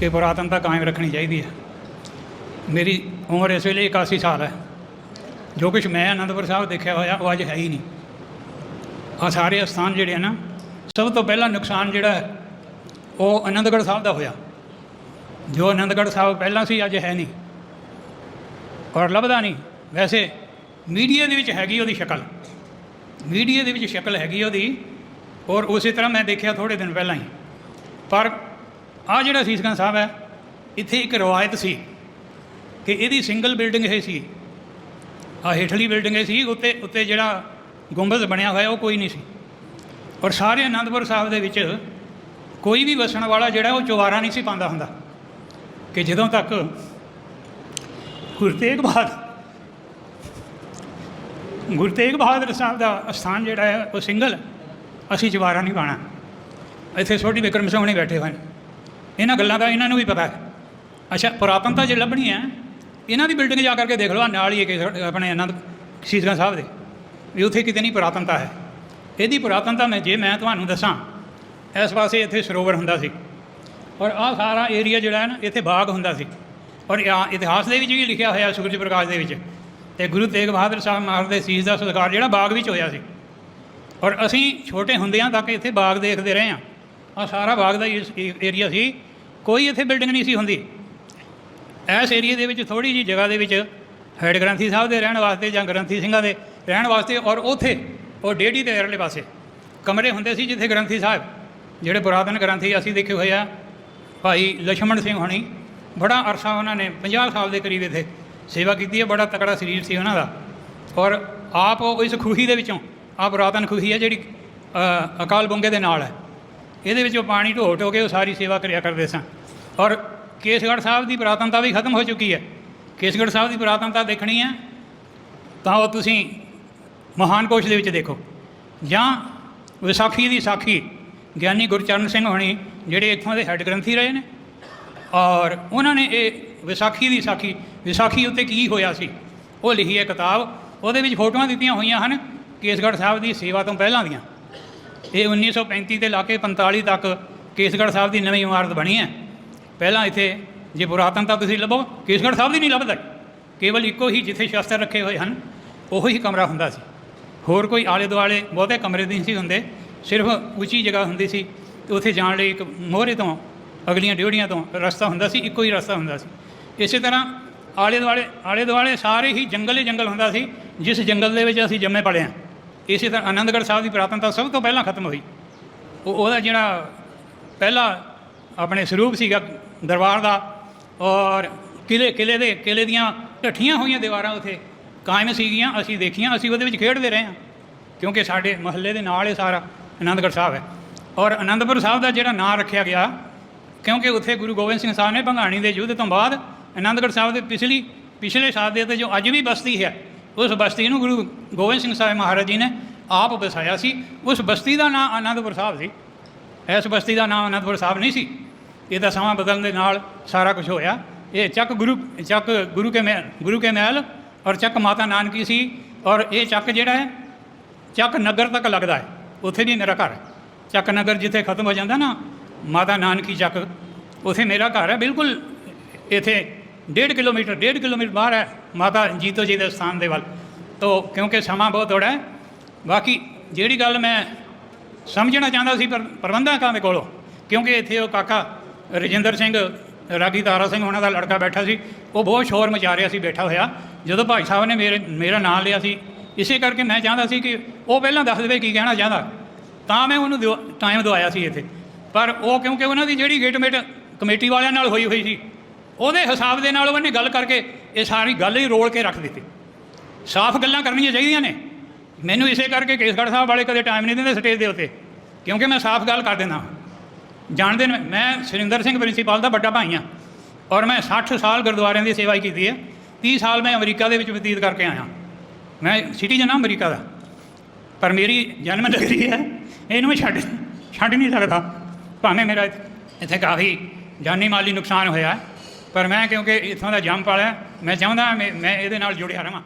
ਕਿ ਪੁਰਾਤਨਤਾ ਕਾਇਮ ਰੱਖਣੀ ਚਾਹੀਦੀ ਹੈ। ਮੇਰੀ ਉਮਰ ਇਸ ਵੇਲੇ 81 ਸਾਲ ਹੈ। ਜੋ ਕੁਝ ਮੈਂ ਅਨੰਦਪੁਰ ਸਾਹਿਬ ਦੇਖਿਆ ਹੋਇਆ, ਉਹ ਅੱਜ ਹੈ ਹੀ ਨਹੀਂ। ਆ ਸਾਰੇ ਸਥਾਨ ਜਿਹੜੇ ਆ ਨਾ, ਸਭ ਤੋਂ ਪਹਿਲਾ ਨੁਕਸਾਨ ਜਿਹੜਾ ਉਹ ਆਨੰਦਗੜ੍ਹ ਸਾਹਿਬ ਦਾ ਹੋਇਆ। ਜੋ ਆਨੰਦਗੜ੍ਹ ਸਾਹਿਬ ਪਹਿਲਾਂ ਸੀ, ਅੱਜ ਹੈ ਨਹੀਂ। ਔਰ ਲੱਭਦਾ ਨਹੀਂ। ਵੈਸੇ ਮੀਡੀਆ ਦੇ ਵਿੱਚ ਹੈਗੀ ਉਹਦੀ ਸ਼ਕਲ। ਮੀਡੀਆ ਦੇ ਵਿੱਚ ਸ਼ਕਲ ਹੈਗੀ ਉਹਦੀ। ਔਰ ਉਸੇ ਤਰ੍ਹਾਂ ਮੈਂ ਦੇਖਿਆ ਥੋੜੇ ਦਿਨ ਪਹਿਲਾਂ ਹੀ। ਪਰ ਆ ਜਿਹੜਾ ਸੀਸਗੰਜ ਸਾਹਿਬ ਹੈ, ਇੱਥੇ ਇੱਕ ਰਵਾਇਤ ਸੀ ਕਿ ਇਹਦੀ ਸਿੰਗਲ ਬਿਲਡਿੰਗ ਇਹ ਸੀ। ਆ ਹੇਠਲੀ ਬਿਲਡਿੰਗ ਇਹ ਸੀ, ਉੱਤੇ ਉੱਤੇ ਜਿਹੜਾ ਗੁੰਬਦ ਬਣਿਆ ਹੋਇਆ, ਉਹ ਕੋਈ ਨਹੀਂ ਸੀ। ਔਰ ਸਾਰੇ ਅਨੰਦਪੁਰ ਸਾਹਿਬ ਦੇ ਵਿੱਚ ਕੋਈ ਵੀ ਵਸਣ ਵਾਲਾ ਜਿਹੜਾ, ਉਹ ਚੁਬਾਰਾ ਨਹੀਂ ਸੀ ਪਾਉਂਦਾ ਹੁੰਦਾ। ਕਿ ਜਦੋਂ ਤੱਕ ਗੁਰੂ ਤੇਗ ਬਹਾਦਰ ਗੁਰੂ ਤੇਗ ਬਹਾਦਰ ਸਾਹਿਬ ਦਾ ਸਥਾਨ ਜਿਹੜਾ ਹੈ, ਉਹ ਸਿੰਗਲ ਅਸੀਂ ਚੁਬਾਰਾ ਨਹੀਂ ਪਾਣਾ ਇੱਥੇ ਛੋਟੀ ਵਿਕਰਮ ਸਿੰਘ ਹੁਣੀ ਬੈਠੇ ਹੋਏ ਨੇ। ਇਹਨਾਂ ਗੱਲਾਂ ਦਾ ਇਹਨਾਂ ਨੂੰ ਵੀ ਪਤਾ ਹੈ। ਅੱਛਾ ਪੁਰਾਤਨਤਾ ਜੇ ਲੱਭਣੀ ਹੈ, ਇਹਨਾਂ ਦੀ ਬਿਲਡਿੰਗ ਜਾ ਕਰਕੇ ਦੇਖ ਲਓ ਨਾਲ ਹੀ ਇੱਕ ਆਪਣੇ ਆਨੰਦ ਸ਼ੀਸ਼ਗੰਜ ਸਾਹਿਬ ਦੇ। ਵੀ ਉੱਥੇ ਕਿਤੇ ਨਹੀਂ ਪੁਰਾਤਨਤਾ ਹੈ। ਇਹਦੀ ਪੁਰਾਤਨਤਾ ਮੈਂ ਜੇ ਮੈਂ ਤੁਹਾਨੂੰ ਦੱਸਾਂ, ਇਸ ਪਾਸੇ ਇੱਥੇ ਸਰੋਵਰ ਹੁੰਦਾ ਸੀ। ਔਰ ਆਹ ਸਾਰਾ ਏਰੀਆ ਜਿਹੜਾ ਹੈ ਨਾ, ਇੱਥੇ ਬਾਗ ਹੁੰਦਾ ਸੀ। ਔਰ ਇਤਿਹਾਸ ਦੇ ਵਿੱਚ ਵੀ ਲਿਖਿਆ ਹੋਇਆ ਸੂਰਜ ਪ੍ਰਕਾਸ਼ ਦੇ ਵਿੱਚ। ਤੇ ਗੁਰੂ ਤੇਗ ਬਹਾਦਰ ਸਾਹਿਬ ਮਹਾਰਾਜ ਦੇ ਸੀਸ ਦਾ ਸਤਿਕਾਰ ਜਿਹੜਾ ਬਾਗ ਵਿੱਚ ਹੋਇਆ ਸੀ। ਔਰ ਅਸੀਂ ਛੋਟੇ ਹੁੰਦਿਆਂ ਤੱਕ ਇੱਥੇ ਬਾਗ ਦੇਖਦੇ ਰਹੇ ਹਾਂ। ਆ ਸਾਰਾ ਬਾਗ ਦਾ ਏਰੀਆ ਸੀ। ਕੋਈ ਇੱਥੇ ਬਿਲਡਿੰਗ ਨਹੀਂ ਸੀ ਹੁੰਦੀ। ਇਸ ਏਰੀਆ ਦੇ ਵਿੱਚ ਥੋੜੀ ਜੀ ਜਗ੍ਹਾ ਦੇ ਵਿੱਚ ਹੈਡ ਗ੍ਰੰਥੀ ਸਾਹਿਬ ਦੇ ਰਹਿਣ ਵਾਸਤੇ ਜਾਂ ਗ੍ਰੰਥੀ ਸਿੰਘਾਂ ਦੇ ਰਹਿਣ ਵਾਸਤੇ ਔਰ ਉੱਥੇ ਉਹ ਡੇਢੀ ਦੇ ਅਰਲੇ ਪਾਸੇ ਕਮਰੇ ਹੁੰਦੇ ਸੀ ਜਿੱਥੇ ਗ੍ਰੰਥੀ ਸਾਹਿਬ, ਜਿਹੜੇ ਪੁਰਾਤਨ ਗ੍ਰੰਥੀ ਅਸੀਂ ਦੇਖੇ ਹੋਏ ਆ, ਭਾਈ ਲਛਮਣ ਸਿੰਘ ਹੋਣੀ, ਬੜਾ ਅਰਸਾ ਉਹਨਾਂ ਨੇ 50 ਸਾਲ ਦੇ ਕਰੀਬ ਇੱਥੇ ਸੇਵਾ ਕੀਤੀ ਹੈ, ਬੜਾ ਤਕੜਾ ਸਰੀਰ ਸੀ ਉਹਨਾਂ ਦਾ। ਔਰ ਆਪ ਉਹ ਇਸ ਖੂਹੀ ਦੇ ਵਿੱਚੋਂ ਆ ਪੁਰਾਤਨ ਖੂਹੀ ਹੈ ਜਿਹੜੀ ਅਕਾਲ ਬੁੰਗੇ ਦੇ ਨਾਲ ਹੈ। ਇਹਦੇ ਵਿੱਚੋਂ ਪਾਣੀ ਢੋ ਢੋ ਕੇ ਉਹ ਸਾਰੀ ਸੇਵਾ ਕਰਿਆ ਕਰਦੇ ਸਨ ਔਰ ਕੇਸਗੜ੍ਹ ਸਾਹਿਬ ਦੀ ਪੁਰਾਤਨਤਾ ਵੀ ਖਤਮ ਹੋ ਚੁੱਕੀ ਹੈ। ਕੇਸਗੜ੍ਹ ਸਾਹਿਬ ਦੀ ਪੁਰਾਤਨਤਾ ਦੇਖਣੀ ਹੈ, ਤਾਂ ਉਹ ਤੁਸੀਂ ਮਹਾਨ ਕੋਸ਼ ਦੇ ਵਿੱਚ ਦੇਖੋ। ਜਾਂ ਵਿਸਾਖੀ ਦੀ ਸਾਖੀ, ਗਿਆਨੀ ਗੁਰਚਰਨ ਸਿੰਘ ਹੋਣੀ ਜਿਹੜੇ ਇੱਥੋਂ ਦੇ ਹੈੱਡ ਗ੍ਰੰਥੀ ਰਹੇ ਨੇ, ਔਰ ਉਹਨਾਂ ਨੇ ਇਹ ਵਿਸਾਖੀ ਦੀ ਸਾਖੀ, ਵਿਸਾਖੀ ਉੱਤੇ ਕੀ ਹੋਇਆ ਸੀ, ਉਹ ਲਿਖੀ ਹੈ ਕਿਤਾਬ। ਉਹਦੇ ਵਿੱਚ ਫੋਟੋਆਂ ਦਿੱਤੀਆਂ ਹੋਈਆਂ ਹਨ ਕੇਸਗੜ੍ਹ ਸਾਹਿਬ ਦੀ ਸੇਵਾ ਤੋਂ ਪਹਿਲਾਂ ਦੀਆਂ। ਇਹ 1935 ਤੇ ਲਾ ਕੇ 45 ਤੱਕ ਕੇਸਗੜ੍ਹ ਸਾਹਿਬ ਦੀ ਨਵੀਂ ਇਮਾਰਤ ਬਣੀ ਹੈ। ਪਹਿਲਾਂ ਇੱਥੇ ਜੇ ਪੁਰਾਤਨ ਪੁਰਾਤਨਤਾ ਤੁਸੀਂ ਲੱਭੋ, ਕੇਸਗੜ੍ਹ ਸਾਹਿਬ ਦੀ ਨਹੀਂ ਲੱਭਦਾ। ਕੇਵਲ ਇੱਕੋ ਹੀ ਜਿੱਥੇ ਸ਼ਸਤਰ ਰੱਖੇ ਹੋਏ ਹਨ, ਉਹੋ ਹੀ ਕਮਰਾ ਹੁੰਦਾ ਸੀ। ਹੋਰ ਕੋਈ ਆਲੇ ਦੁਆਲੇ ਬਹੁਤੇ ਕਮਰੇ ਨਹੀਂ ਸੀ ਹੁੰਦੇ, ਸਿਰਫ ਉੱਚੀ ਜਗ੍ਹਾ ਹੁੰਦੀ ਸੀ। ਤੇ ਉੱਥੇ ਜਾਣ ਲਈ ਇੱਕ ਮੋਹਰੇ ਤੋਂ, ਅਗਲੀਆਂ ਡਿਊੜੀਆਂ ਤੋਂ ਰਸਤਾ ਹੁੰਦਾ ਸੀ, ਇੱਕੋ ਹੀ ਰਸਤਾ ਹੁੰਦਾ ਸੀ। ਇਸੇ ਤਰ੍ਹਾਂ ਆਲੇ ਦੁਆਲੇ ਆਲੇ ਦੁਆਲੇ ਸਾਰੇ ਹੀ ਜੰਗਲ ਹੀ ਜੰਗਲ ਹੁੰਦਾ ਸੀ, ਜਿਸ ਜੰਗਲ ਦੇ ਵਿੱਚ ਅਸੀਂ ਜੰਮੇ ਪਲੇ ਹਾਂ। ਇਸੇ ਤਰ੍ਹਾਂ ਆਨੰਦਗੜ੍ਹ ਸਾਹਿਬ ਦੀ ਪੁਰਾਤਨਤਾ ਸਭ ਤੋਂ ਪਹਿਲਾਂ ਖਤਮ ਹੋਈ। ਉਹ ਉਹਦਾ ਜਿਹੜਾ ਪਹਿਲਾ ਆਪਣੇ ਸਰੂਪ ਸੀਗਾ ਦਰਬਾਰ ਦਾ ਔਰ ਕਿਲੇ ਕਿਲੇ ਦੇ ਕਿਲੇ ਦੀਆਂ ਢੱਠੀਆਂ ਹੋਈਆਂ ਦੀਵਾਰਾਂ ਉੱਥੇ ਕਾਇਮ ਸੀਗੀਆਂ, ਅਸੀਂ ਦੇਖੀਆਂ, ਅਸੀਂ ਉਹਦੇ ਵਿੱਚ ਖੇਡਦੇ ਰਹੇ ਹਾਂ। ਕਿਉਂਕਿ ਸਾਡੇ ਮਹੱਲੇ ਦੇ ਨਾਲ ਇਹ ਸਾਰਾ ਆਨੰਦਗੜ੍ਹ ਸਾਹਿਬ ਹੈ। ਔਰ ਆਨੰਦਪੁਰ ਸਾਹਿਬ ਦਾ ਜਿਹੜਾ ਨਾਂ ਰੱਖਿਆ ਗਿਆ, ਕਿਉਂਕਿ ਉੱਥੇ ਗੁਰੂ ਗੋਬਿੰਦ ਸਿੰਘ ਸਾਹਿਬ ਨੇ ਭੰਗਾਣੀ ਦੇ ਯੁੱਧ ਤੋਂ ਬਾਅਦ ਆਨੰਦਗੜ੍ਹ ਸਾਹਿਬ ਦੇ ਪਿਛਲੀ ਪਿਛਲੇ ਸਾਲ ਦੇ ਤੇ ਜੋ ਅੱਜ ਵੀ ਬਸਤੀ ਹੈ ਉਸ ਬਸਤੀ ਨੂੰ ਗੁਰੂ ਗੋਬਿੰਦ ਸਿੰਘ ਸਾਹਿਬ ਮਹਾਰਾਜ ਜੀ ਨੇ ਆਪ ਵਸਾਇਆ ਸੀ। ਉਸ ਬਸਤੀ ਦਾ ਨਾਂ ਆਨੰਦਪੁਰ ਸਾਹਿਬ ਸੀ। ਇਸ ਬਸਤੀ ਦਾ ਨਾਮ ਅਨੰਦਪੁਰ ਸਾਹਿਬ ਨਹੀਂ ਸੀ। ਇਹਦਾ ਸਮਾਂ ਬਦਲਣ ਦੇ ਨਾਲ ਸਾਰਾ ਕੁਝ ਹੋਇਆ। ਇਹ ਚੱਕ ਗੁਰੂ ਚੱਕ ਗੁਰੂ ਕੇ ਮਹਿਲ, ਗੁਰੂ ਕੇ ਮਹਿਲ ਔਰ ਚੱਕ ਮਾਤਾ ਨਾਨਕੀ ਸੀ ਔਰ ਇਹ ਚੱਕ ਜਿਹੜਾ ਹੈ, ਚੱਕ ਨਗਰ ਤੱਕ ਲੱਗਦਾ ਹੈ। ਉੱਥੇ ਵੀ ਮੇਰਾ ਘਰ ਚੱਕ ਨਗਰ ਜਿੱਥੇ ਖਤਮ ਹੋ ਜਾਂਦਾ ਨਾ, ਮਾਤਾ ਨਾਨਕੀ ਚੱਕ, ਉੱਥੇ ਮੇਰਾ ਘਰ ਹੈ। ਬਿਲਕੁਲ ਇੱਥੇ 1.5 ਕਿਲੋਮੀਟਰ 1.5 ਕਿਲੋਮੀਟਰ ਬਾਹਰ ਹੈ। ਮਾਤਾ ਜੀਤੋ ਜੀ ਦੇ ਸਥਾਨ ਦੇ ਵੱਲ। ਤੋਂ ਕਿਉਂਕਿ ਸਮਾਂ ਬਹੁਤ ਥੋੜ੍ਹਾ ਹੈ। ਬਾਕੀ ਜਿਹੜੀ ਗੱਲ ਮੈਂ ਸਮਝਣਾ ਚਾਹੁੰਦਾ ਸੀ, ਪਰ ਪ੍ਰਬੰਧਕਾਂ ਦੇ ਕੋਲੋਂ? ਕਿਉਂਕਿ ਇੱਥੇ ਉਹ ਕਾਕਾ ਰਜਿੰਦਰ ਸਿੰਘ, ਰਾਗੀ ਤਾਰਾ ਸਿੰਘ ਉਹਨਾਂ ਦਾ ਲੜਕਾ ਬੈਠਾ ਸੀ। ਉਹ ਬਹੁਤ ਸ਼ੋਰ ਮਚਾ ਰਿਹਾ ਸੀ, ਬੈਠਾ ਹੋਇਆ। ਜਦੋਂ ਭਾਈ ਸਾਹਿਬ ਨੇ ਮੇਰੇ, ਮੇਰਾ ਨਾਮ ਲਿਆ ਸੀ, ਇਸੇ ਕਰਕੇ ਮੈਂ ਚਾਹੁੰਦਾ ਸੀ ਕਿ ਉਹ ਪਹਿਲਾਂ ਦੱਸ ਦੇਵੇ ਕੀ ਕਹਿਣਾ ਚਾਹੁੰਦਾ। ਤਾਂ ਮੈਂ ਉਹਨੂੰ ਦਿਓ- ਟਾਈਮ ਦਵਾਇਆ ਸੀ ਇੱਥੇ। ਪਰ ਉਹ ਕਿਉਂਕਿ ਉਹਨਾਂ ਦੀ ਜਿਹੜੀ ਗੇਟਮੇਟ ਕਮੇਟੀ ਵਾਲਿਆਂ ਨਾਲ ਹੋਈ ਹੋਈ ਸੀ ਉਹਦੇ ਹਿਸਾਬ ਦੇ ਨਾਲ ਉਹਨੇ ਗੱਲ ਕਰਕੇ ਇਹ ਸਾਰੀ ਗੱਲ ਹੀ ਰੋਲ ਕੇ ਰੱਖ ਦਿੱਤੀ। ਸਾਫ਼ ਗੱਲਾਂ ਕਰਨੀਆਂ ਚਾਹੀਦੀਆਂ ਨੇ। ਮੈਨੂੰ ਇਸੇ ਕਰਕੇ ਕੇਸਗੜ੍ਹ ਸਾਹਿਬ ਵਾਲੇ ਕਦੇ ਟਾਈਮ ਨਹੀਂ ਦਿੰਦੇ ਸਟੇਜ ਦੇ ਉੱਤੇ, ਕਿਉਂਕਿ ਮੈਂ ਸਾਫ਼ ਗੱਲ ਕਰ ਦਿੰਦਾ ਜਾਣਦੇ ਨੇ, ਮੈਂ ਸੁਰਿੰਦਰ ਸਿੰਘ ਪ੍ਰਿੰਸੀਪਲ ਦਾ ਵੱਡਾ ਭਾਈ ਹਾਂ ਔਰ ਮੈਂ 60 ਸਾਲ ਗੁਰਦੁਆਰਿਆਂ ਦੀ ਸੇਵਾ ਕੀਤੀ ਹੈ। 30 ਸਾਲ ਮੈਂ ਅਮਰੀਕਾ ਦੇ ਵਿੱਚ ਬਤੀਤ ਕਰਕੇ ਆਇਆ। ਮੈਂ ਸਿਟੀਜ਼ਨ ਹਾਂ ਅਮਰੀਕਾ ਦਾ। ਪਰ ਮੇਰੀ ਜਨਮ ਨਗਰੀ ਹੈ, ਇਹਨੂੰ ਮੈਂ ਛੱਡ ਛੱਡ ਨਹੀਂ ਸਕਦਾ। ਭਾਵੇਂ ਮੇਰਾ ਇੱਥੇ ਕਾਫੀ ਜਾਨੀ ਮਾਲੀ ਨੁਕਸਾਨ ਹੋਇਆ। ਪਰ ਮੈਂ ਕਿਉਂਕਿ ਇੱਥੋਂ ਦਾ ਜੰਮ ਪਾਲਿਆ, ਮੈਂ ਚਾਹੁੰਦਾ ਮੈਂ ਮੈਂ ਇਹਦੇ ਨਾਲ ਜੁੜਿਆ ਰਵਾਂ